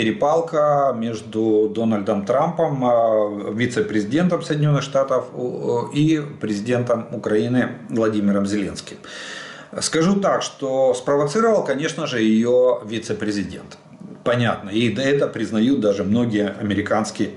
перепалка между Дональдом Трампом, вице-президентом Соединенных Штатов и президентом Украины Владимиром Зеленским. Скажу так, что спровоцировал, конечно же, ее вице-президент. Понятно. И это признают даже многие американские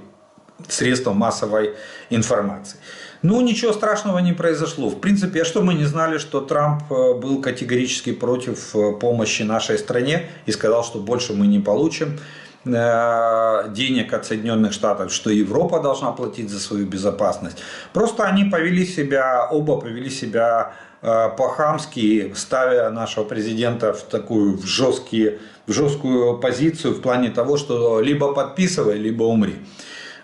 средства массовой информации. Ну, ничего страшного не произошло. В принципе, а что мы не знали, что Трамп э, был категорически против э, помощи нашей стране и сказал, что больше мы не получим э, денег от Соединенных Штатов, что Европа должна платить за свою безопасность. Просто они повели себя, оба повели себя по-хамски, ставя нашего президента в такую в, жесткие, в жесткую позицию в плане того, что либо подписывай, либо умри.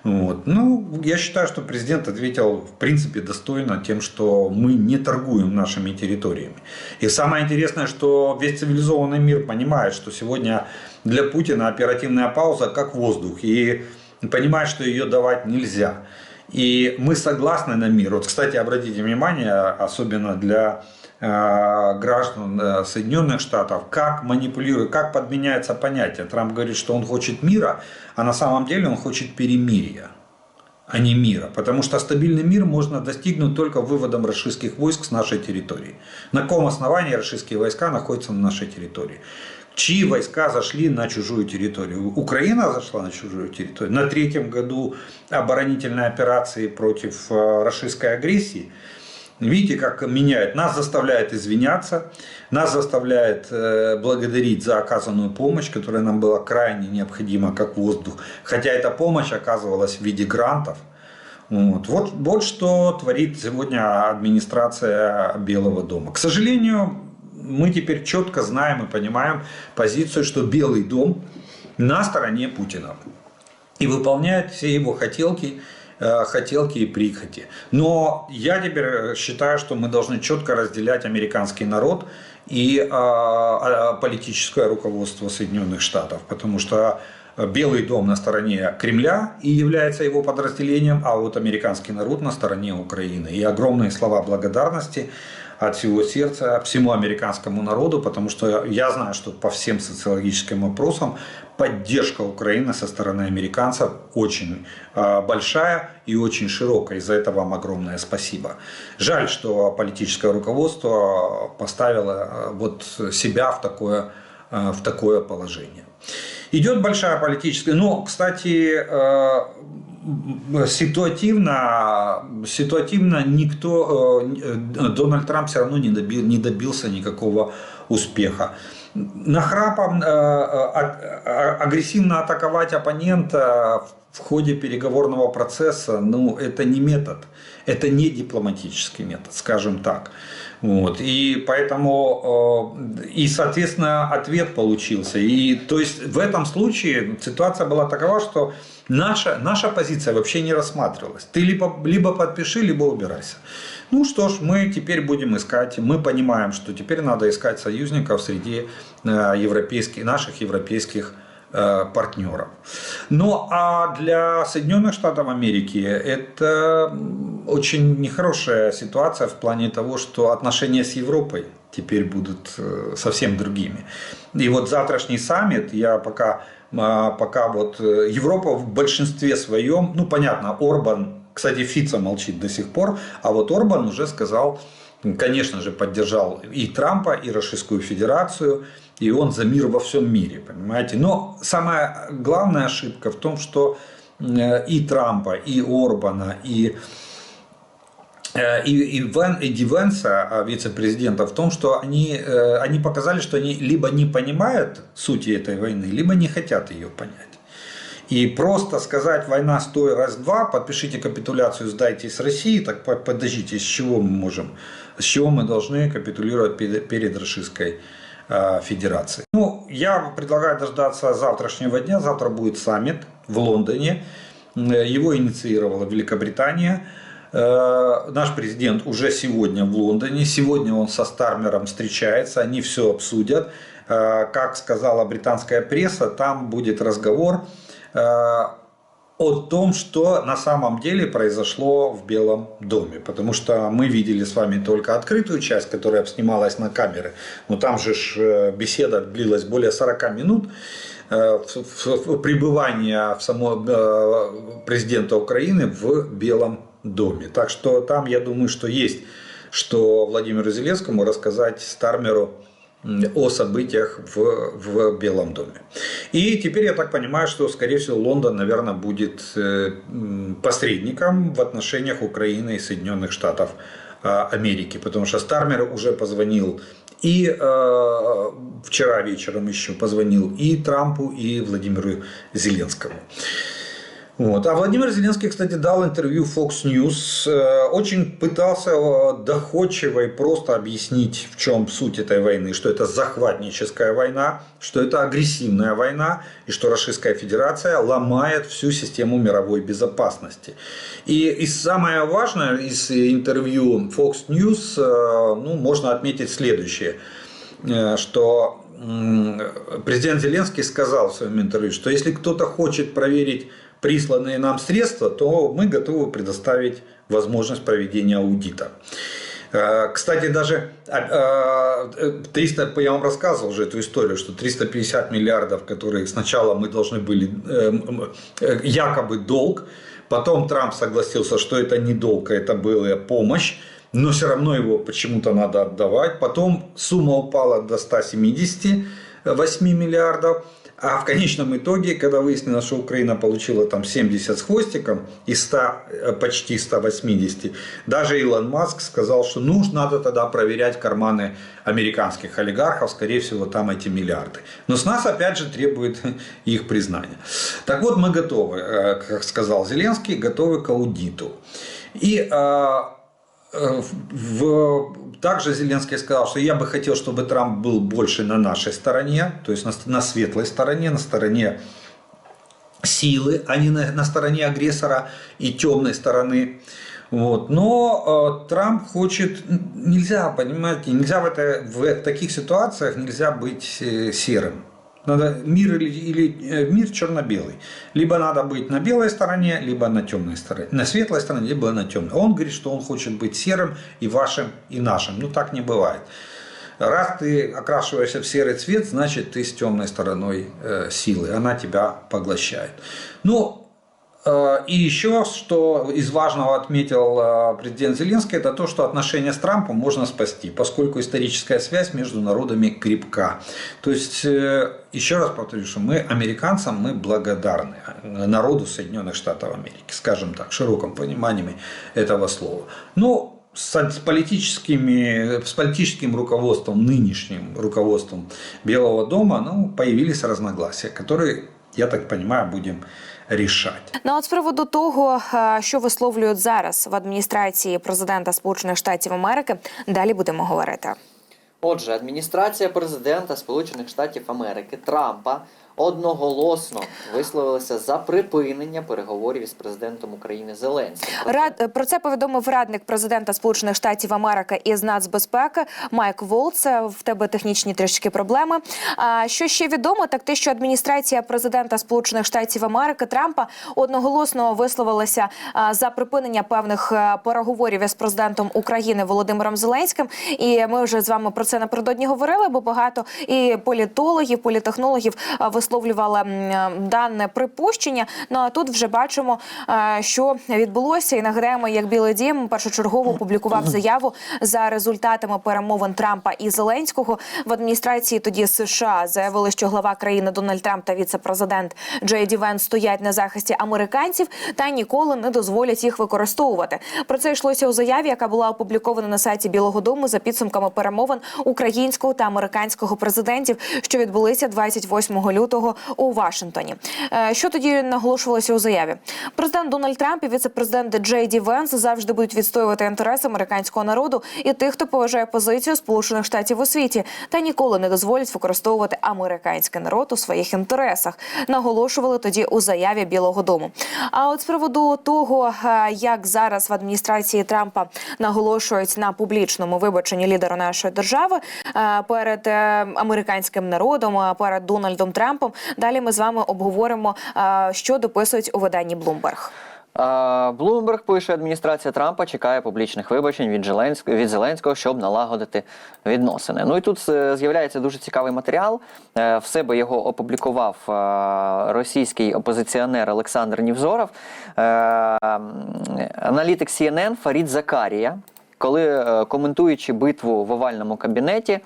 Вот. Ну, я считаю, что президент ответил, в принципе, достойно тем, что мы не торгуем нашими территориями. И самое интересное, что весь цивилизованный мир понимает, что сегодня для Путина оперативная пауза как воздух. И понимает, что ее давать нельзя. И мы согласны на мир. Вот, кстати, обратите внимание, особенно для Э, граждан э, Соединенных Штатов, как манипулирует, как подменяется понятие. Трамп говорит, что он хочет мира, а на самом деле он хочет перемирия а не мира. Потому что стабильный мир можно достигнуть только выводом российских войск с нашей территории. На каком основании российские войска находятся на нашей территории? Чьи войска зашли на чужую территорию? Украина зашла на чужую территорию. На третьем году оборонительной операции против э, российской агрессии – Видите, как меняет. Нас заставляет извиняться, нас заставляет э, благодарить за оказанную помощь, которая нам была крайне необходима, как воздух. Хотя эта помощь оказывалась в виде грантов. Вот. Вот, вот что творит сегодня администрация Белого дома. К сожалению, мы теперь четко знаем и понимаем позицию, что Белый дом на стороне Путина и выполняет все его хотелки Э, хотелки и прихоти. Но я теперь считаю, что мы должны четко разделять американский народ и а, а, политическое руководство Соединенных Штатов, потому что Белый дом на стороне Кремля и является его подразделением, а вот американский народ на стороне Украины. И огромные слова благодарности от всего сердца всему американскому народу, потому что я знаю, что по всем социологическим опросам поддержка Украины со стороны американцев очень а, большая и очень широкая. И за это вам огромное спасибо. Жаль, что политическое руководство поставило а, вот себя в такое, в такое положение. Идет большая политическая... Ну, кстати, ситуативно, ситуативно никто, Дональд Трамп все равно не, добил, не добился никакого успеха нахрапом э, э, агрессивно атаковать оппонента в ходе переговорного процесса, ну, это не метод, это не дипломатический метод, скажем так. Вот. И поэтому, э, и, соответственно, ответ получился. И, то есть, в этом случае ситуация была такова, что наша, наша позиция вообще не рассматривалась. Ты либо, либо подпиши, либо убирайся. Ну что ж, мы теперь будем искать, мы понимаем, что теперь надо искать союзников среди э, европейских, наших европейских э, партнеров. Ну а для Соединенных Штатов Америки это очень нехорошая ситуация в плане того, что отношения с Европой теперь будут э, совсем другими. И вот завтрашний саммит, я пока, пока вот Европа в большинстве своем, ну понятно, Орбан кстати, Фица молчит до сих пор, а вот Орбан уже сказал, конечно же, поддержал и Трампа, и Российскую Федерацию, и он за мир во всем мире, понимаете. Но самая главная ошибка в том, что э, и Трампа, и Орбана, и э, и, и, Вен, и Дивенса, а, вице-президента, в том, что они, э, они показали, что они либо не понимают сути этой войны, либо не хотят ее понять. И просто сказать война стой раз-два, подпишите капитуляцию, сдайте с России, так подождите, с чего мы можем, с чего мы должны капитулировать перед Российской а, Федерацией. Ну, я предлагаю дождаться завтрашнего дня, завтра будет саммит в Лондоне, его инициировала Великобритания, э, Наш президент уже сегодня в Лондоне. Сегодня он со Стармером встречается, они все обсудят. Э, как сказала британская пресса, там будет разговор Э, о том, что на самом деле произошло в Белом доме. Потому что мы видели с вами только открытую часть, которая снималась на камеры. Но там же э, беседа длилась более 40 минут э, в- в- в- пребывания в само, э, президента Украины в Белом доме. Так что там, я думаю, что есть что Владимиру Зеленскому рассказать Стармеру о событиях в, в Белом доме. И теперь я так понимаю, что, скорее всего, Лондон, наверное, будет э, посредником в отношениях Украины и Соединенных Штатов э, Америки, потому что Стармер уже позвонил и э, вчера вечером еще позвонил и Трампу, и Владимиру Зеленскому. Вот. А Владимир Зеленский, кстати, дал интервью Fox News, э, очень пытался э, доходчиво и просто объяснить, в чем суть этой войны, что это захватническая война, что это агрессивная война, и что Российская Федерация ломает всю систему мировой безопасности. И, и самое важное из интервью Fox News, э, ну, можно отметить следующее, что президент Зеленский сказал в своем интервью, что если кто-то хочет проверить присланные нам средства, то мы готовы предоставить возможность проведения аудита. Э, Кстати, даже э, 300, я вам рассказывал уже эту историю, что 350 миллиардов, которые сначала мы должны были, э, м, э, якобы долг, потом Трамп согласился, что это не долг, а это была помощь, но все равно его почему-то надо отдавать. Потом сумма упала до 178 миллиардов. А в конечном итоге, когда выяснилось, что Украина получила там 70 с хвостиком из 100, э, почти 180, даже Илон Маск сказал, что нужно надо тогда проверять карманы американских олигархов, скорее всего, там эти миллиарды. Но с нас опять же требует их признания. Так вот, мы готовы, э, как сказал Зеленский, готовы к аудиту. И э, в, также Зеленский сказал, что я бы хотел, чтобы Трамп был больше на нашей стороне, то есть на, на светлой стороне, на стороне силы, а не на, на стороне агрессора и темной стороны. Вот. Но э, Трамп хочет, нельзя, понимаете, нельзя в, это, в таких ситуациях нельзя быть э, серым. Надо мир или, или э, мир черно-белый. Либо надо быть на белой стороне, либо на темной стороне. На светлой стороне, либо на темной. Он говорит, что он хочет быть серым и вашим, и нашим. Ну так не бывает. Раз ты окрашиваешься в серый цвет, значит ты с темной стороной э, силы. Она тебя поглощает. Ну, э, и еще, что из важного отметил э, президент Зеленский, это то, что отношения с Трампом можно спасти, поскольку историческая связь между народами крепка. То есть, э, еще раз повторю, что мы американцам мы благодарны народу Соединенных Штатов Америки, скажем так, широком понимании этого слова. Ну, с политическими, с политическим руководством, нынешним руководством Белого дома ну, появились разногласия, которые, я так понимаю, будем рішати. Ну от з приводу того, е, що висловлюють зараз в адміністрації президента Сполучених Штатів Америки, далі будемо говорити. Отже, адміністрація президента Сполучених Штатів Америки Трампа одноголосно висловилася за припинення переговорів із президентом України Зеленським. Рад про це повідомив радник президента Сполучених Штатів Америки із нацбезпеки Майк Волц. В тебе технічні трішки проблеми. А що ще відомо, так те, що адміністрація президента Сполучених Штатів Америки Трампа одноголосно висловилася за припинення певних е, переговорів із президентом України Володимиром Зеленським. І ми вже з вами про це напередодні говорили, бо багато і політологів, політехнологів висловлювали м, е, дане припущення. Ну а тут вже бачимо, е, що відбулося, і нагадаємо, як Білий Дім першочергово опублікував заяву за результатами перемовин Трампа і Зеленського в адміністрації. Тоді США заявили, що глава країни Дональд Трамп та віце-президент Джей Ді Венс стоять на захисті американців та ніколи не дозволять їх використовувати. Про це йшлося у заяві, яка була опублікована на сайті Білого Дому за підсумками перемовин українського та американського президентів, що відбулися 28 лютого у Вашингтоні. Е, Що тоді наголошувалося у заяві? Президент Дональд Трамп і віце-президент Джей Ді Венс завжди будуть відстоювати інтереси американського народу і тих, хто поважає позицію Сполучених Штатів у світі, та ніколи не дозволять використовувати американський народ у своїх інтересах. Наголошували тоді у заяві Білого Дому. А от з приводу того, е, як зараз в адміністрації Трампа наголошують на публічному вибаченні лідера нашої держави е, перед американським народом, перед Дональдом Трампом, Трампом. Далі ми з вами обговоримо, що дописують у виданні Bloomberg. Блумберг пише, адміністрація Трампа чекає публічних вибачень від Зеленського, від Зеленського, щоб налагодити відносини. Ну і тут е, з'являється дуже цікавий матеріал. Е, В себе його опублікував російський опозиціонер Олександр Нівзоров, Е, аналітик CNN Фарід Закарія, коли коментуючи битву в овальному кабінеті.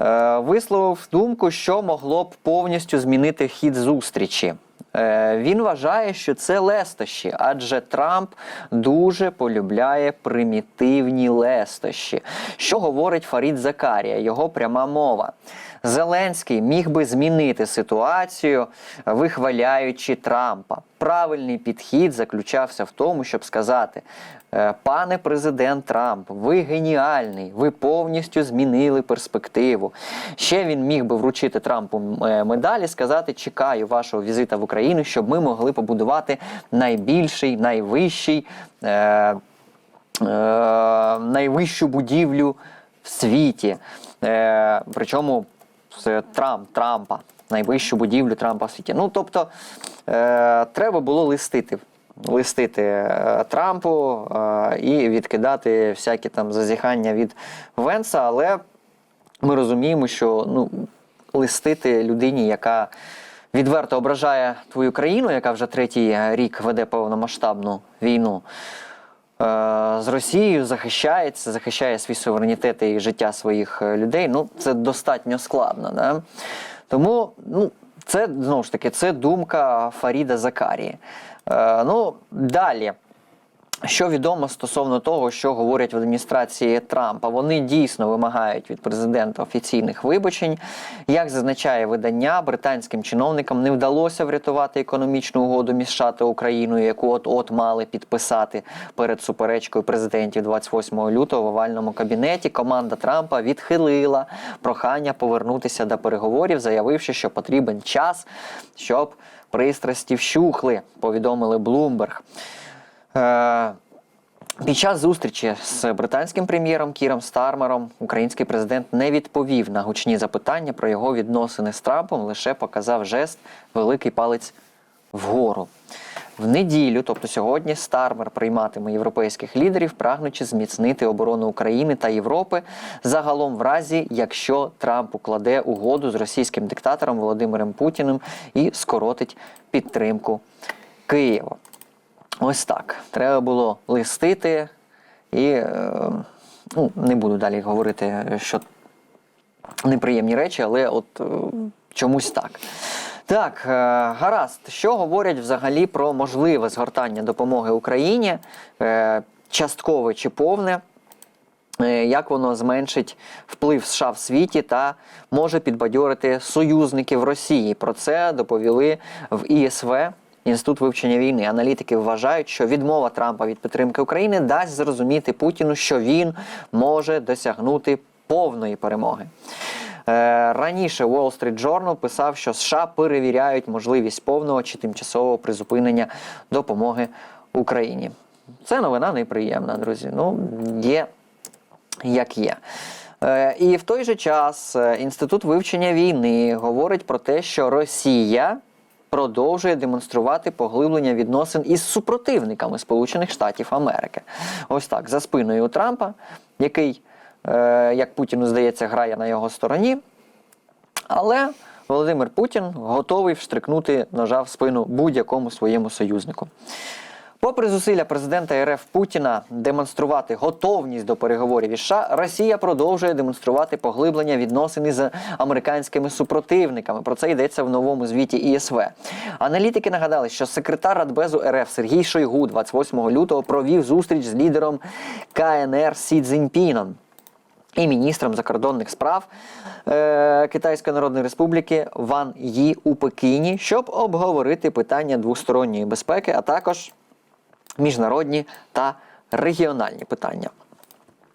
Е, висловив думку, що могло б повністю змінити хід зустрічі. Е, Він вважає, що це лестощі, адже Трамп дуже полюбляє примітивні лестощі. Що говорить Фарід Закарія, його пряма мова. Зеленський міг би змінити ситуацію, вихваляючи Трампа. Правильний підхід заключався в тому, щоб сказати: «Е, пане президент Трамп, ви геніальний, ви повністю змінили перспективу. Ще він міг би вручити Трампу е, медалі, сказати: чекаю вашого візита в Україну, щоб ми могли побудувати найбільший, найвищий. Е, е, найвищу будівлю в світі. Е, причому Трамп, Трампа, найвищу будівлю Трампа в світі. Ну, тобто, е, треба було листити. Листити е, Трампу е, і відкидати всякі там зазіхання від Венса, але ми розуміємо, що ну, листити людині, яка відверто ображає твою країну, яка вже третій рік веде повномасштабну війну з Росією, захищається, захищає свій суверенітет і життя своїх е, людей. Ну, це достатньо складно. Да? Тому, ну, це знову ж таки це думка Фаріда Закарії. Е, ну, далі. Що відомо стосовно того, що говорять в адміністрації Трампа, вони дійсно вимагають від президента офіційних вибачень. Як зазначає видання, британським чиновникам не вдалося врятувати економічну угоду між США та Україною, яку от от мали підписати перед суперечкою президентів 28 лютого в овальному кабінеті. Команда Трампа відхилила прохання повернутися до переговорів, заявивши, що потрібен час, щоб пристрасті вщухли. Повідомили Bloomberg. Е, під час зустрічі з британським прем'єром Кіром Стармером український президент не відповів на гучні запитання про його відносини з Трампом, лише показав жест великий палець вгору. В неділю, тобто сьогодні, Стармер прийматиме європейських лідерів, прагнучи зміцнити оборону України та Європи загалом в разі, якщо Трамп укладе угоду з російським диктатором Володимиром Путіним і скоротить підтримку Києва. Ось так. Треба було листити і е, ну, не буду далі говорити, що неприємні речі, але от е, чомусь так. Так, е, гаразд, що говорять взагалі про можливе згортання допомоги Україні, часткове чи повне, як воно зменшить вплив США в світі та може підбадьорити союзників Росії. Про це доповіли в ІСВ. Інститут вивчення війни. Аналітики вважають, що відмова Трампа від підтримки України дасть зрозуміти Путіну, що він може досягнути повної перемоги. Е, Раніше Wall Street Journal писав, що США перевіряють можливість повного чи тимчасового призупинення допомоги Україні. Це новина неприємна, друзі. Ну, є як є. Е, І в той же час е, Інститут вивчення війни говорить про те, що Росія продовжує демонструвати поглиблення відносин із супротивниками Сполучених Штатів Америки. Ось так, за спиною Трампа, який, е, як Путіну здається, грає на його стороні. Але Володимир Путін готовий вштрикнути ножа в спину будь-якому своєму союзнику. Попри зусилля президента РФ Путіна демонструвати готовність до переговорів із США, Росія продовжує демонструвати поглиблення відносин із американськими супротивниками. Про це йдеться в новому звіті ІСВ. Аналітики нагадали, що секретар Радбезу РФ Сергій Шойгу 28 лютого провів зустріч з лідером КНР Сі Цзіньпіном і міністром закордонних справ е, Китайської Народної Республіки Ван Ї у Пекіні, щоб обговорити питання двосторонньої безпеки, а також міжнародні та регіональні питання.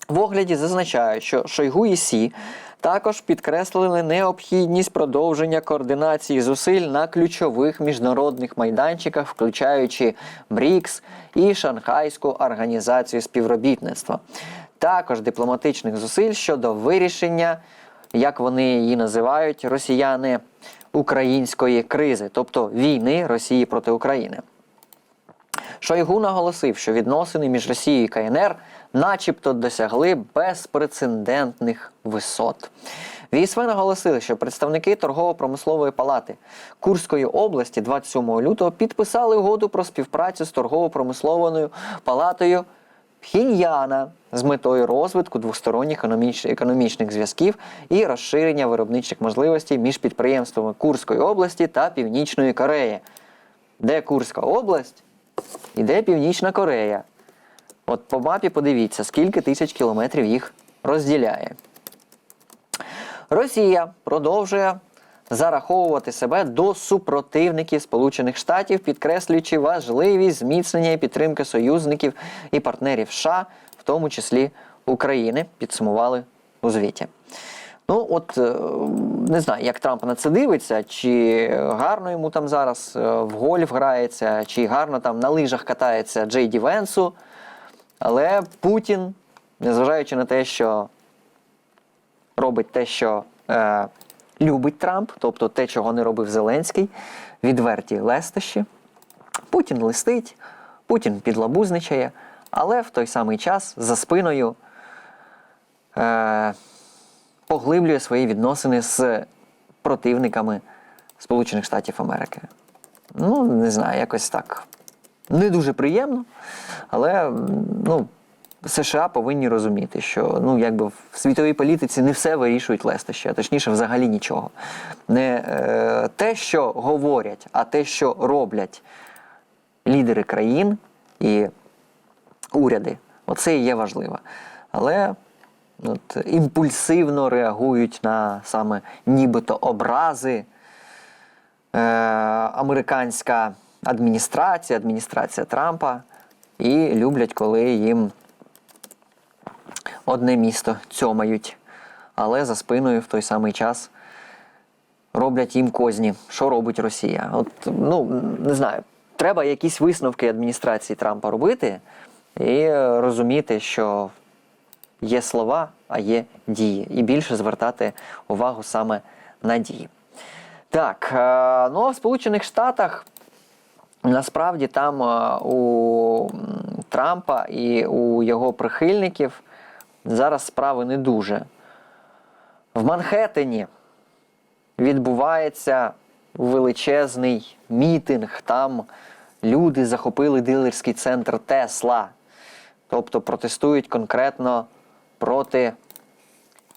В огляді зазначають, що Шойгу і Сі також підкреслили необхідність продовження координації зусиль на ключових міжнародних майданчиках, включаючи БРІКС і Шанхайську організацію співробітництва. Також дипломатичних зусиль щодо вирішення як вони її називають, росіяни української кризи, тобто війни Росії проти України. Шойгу наголосив, що відносини між Росією і КНР начебто досягли безпрецедентних висот. В ІСВ наголосили, що представники торгово-промислової палати Курської області 27 лютого підписали угоду про співпрацю з торгово-промисловою палатою Пхіньяна з метою розвитку двосторонніх економіч- економічних зв'язків і розширення виробничих можливостей між підприємствами Курської області та Північної Кореї. Де Курська область і де Північна Корея. От по мапі подивіться, скільки тисяч кілометрів їх розділяє. Росія продовжує зараховувати себе до супротивників Сполучених Штатів, підкреслюючи важливість зміцнення і підтримки союзників і партнерів США, в тому числі України, підсумували у звіті. Ну, от е, не знаю, як Трамп на це дивиться, чи гарно йому там зараз е, в гольф грається, чи гарно там на лижах катається Джей Ді Венсу. Але Путін, незважаючи на те, що робить те, що е, любить Трамп, тобто те, чого не робив Зеленський, відверті лестощі. Путін листить, Путін підлабузничає, але в той самий час за спиною е, поглиблює свої відносини з противниками Сполучених Штатів Америки. Ну, не знаю, якось так. Не дуже приємно, але ну, США повинні розуміти, що ну, якби в світовій політиці не все вирішують лестощі, а точніше, взагалі нічого. Не е, те, що говорять, а те, що роблять лідери країн і уряди. Оце і є важливо. Але от, імпульсивно реагують на саме нібито образи. Е, американська адміністрація, адміністрація Трампа, і люблять, коли їм одне місто цьомають, але за спиною в той самий час роблять їм козні. Що робить Росія? От, ну, не знаю, треба якісь висновки адміністрації Трампа робити і розуміти, що є слова, а є дії. І більше звертати увагу саме на дії. Так, е, ну а в Сполучених Штатах насправді там е, у Трампа і у його прихильників зараз справи не дуже. В Манхеттені відбувається величезний мітинг. Там люди захопили дилерський центр Тесла. Тобто протестують конкретно проти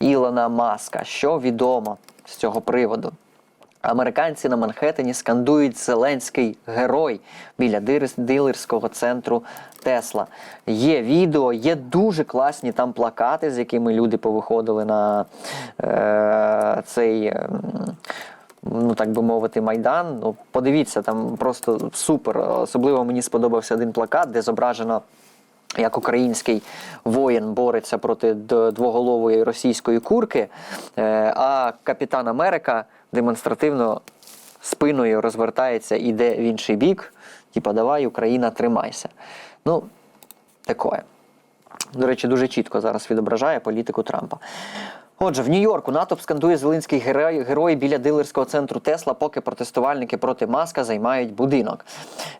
Ілона Маска. Що відомо з цього приводу? Американці на Манхеттені скандують Зеленський герой біля дилерського центру Тесла. Є відео, є дуже класні там плакати, з якими люди повиходили на е, цей. ем, Ну, так би мовити, майдан. Ну, подивіться, там просто супер. Особливо мені сподобався один плакат, де зображено як український воїн бореться проти двоголової російської курки, е, а капітан Америка демонстративно спиною розвертається і йде в інший бік. Типа, давай, Україна, тримайся. Ну, таке. До речі, дуже чітко зараз відображає політику Трампа. Отже, в Нью-Йорку натовп скандує Зеленський герой, герой біля дилерського центру Тесла, поки протестувальники проти Маска займають будинок.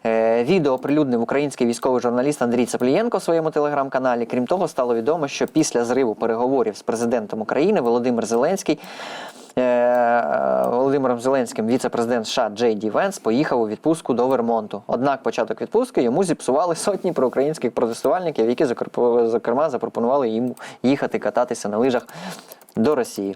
Е, відео оприлюднив український військовий журналіст Андрій Цеплієнко в своєму телеграм-каналі. Крім того, стало відомо, що після зриву переговорів з президентом України Володимир Зеленський. Е, Володимиром Зеленським віце-президент США Джей Ді Венс поїхав у відпустку до Вермонту. Однак початок відпустки йому зіпсували сотні проукраїнських протестувальників, які зокр- зокрема запропонували йому їхати кататися на лижах до Росії.